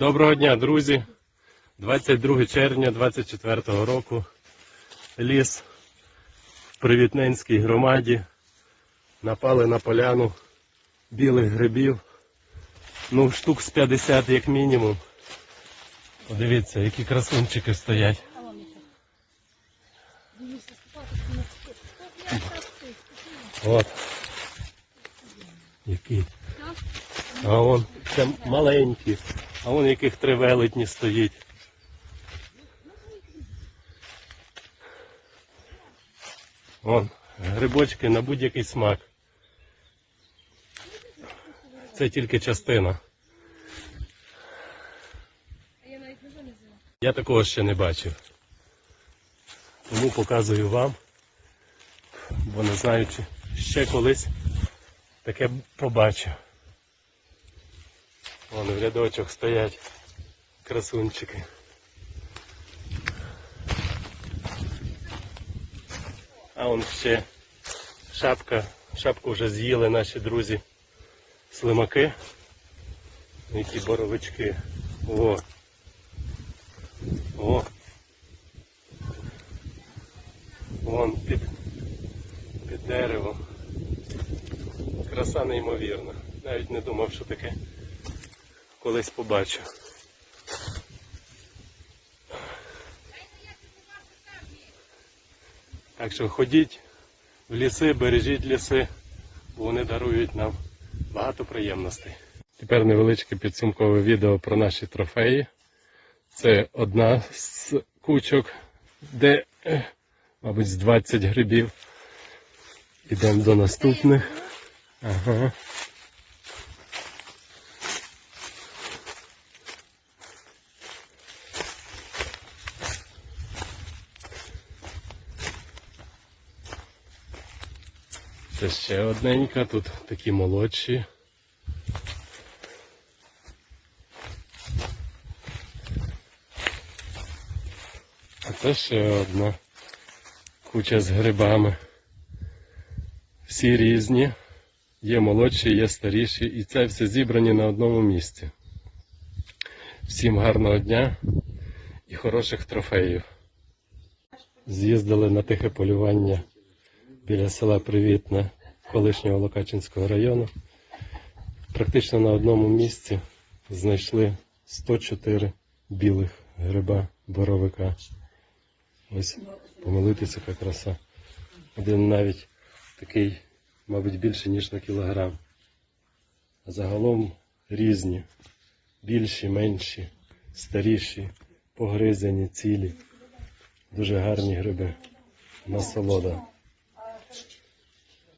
Доброго дня, друзі. 22 червня 24 року. Ліс в Привітненській громаді. Напали на поляну білих грибів. Ну, штук з 50 як мінімум. Подивіться, які красунчики стоять. От. Які. А вон це маленькі, а вон яких три велетні стоїть. Вон, грибочки на будь-який смак. Це тільки частина. Я такого ще не бачив. Тому показую вам, бо не знаю, чи ще колись таке побачу. Вон в рядочок стоять красунчики. А вон ще шапка. Шапку вже з'їли наші друзі слимаки. Які боровички. О. О. Вон під, під деревом. Краса неймовірна. Навіть не думав, що таке колись побачу. Так що ходіть в ліси, бережіть ліси, бо вони дарують нам багато приємностей. Тепер невеличке підсумкове відео про наші трофеї. Це одна з кучок, де, е, мабуть, з 20 грибів. Ідемо до наступних. Ага. Це ще одненька, тут такі молодші. А це ще одна куча з грибами. Всі різні. Є молодші, є старіші, і це все зібрані на одному місці. Всім гарного дня і хороших трофеїв. З'їздили на тихе полювання біля села Привітне колишнього Локачинського району. Практично на одному місці знайшли 104 білих гриба боровика. Ось помилитися яка краса. Один навіть такий, мабуть, більше, ніж на кілограм. А загалом різні. Більші, менші, старіші, погризані, цілі. Дуже гарні гриби. Насолода.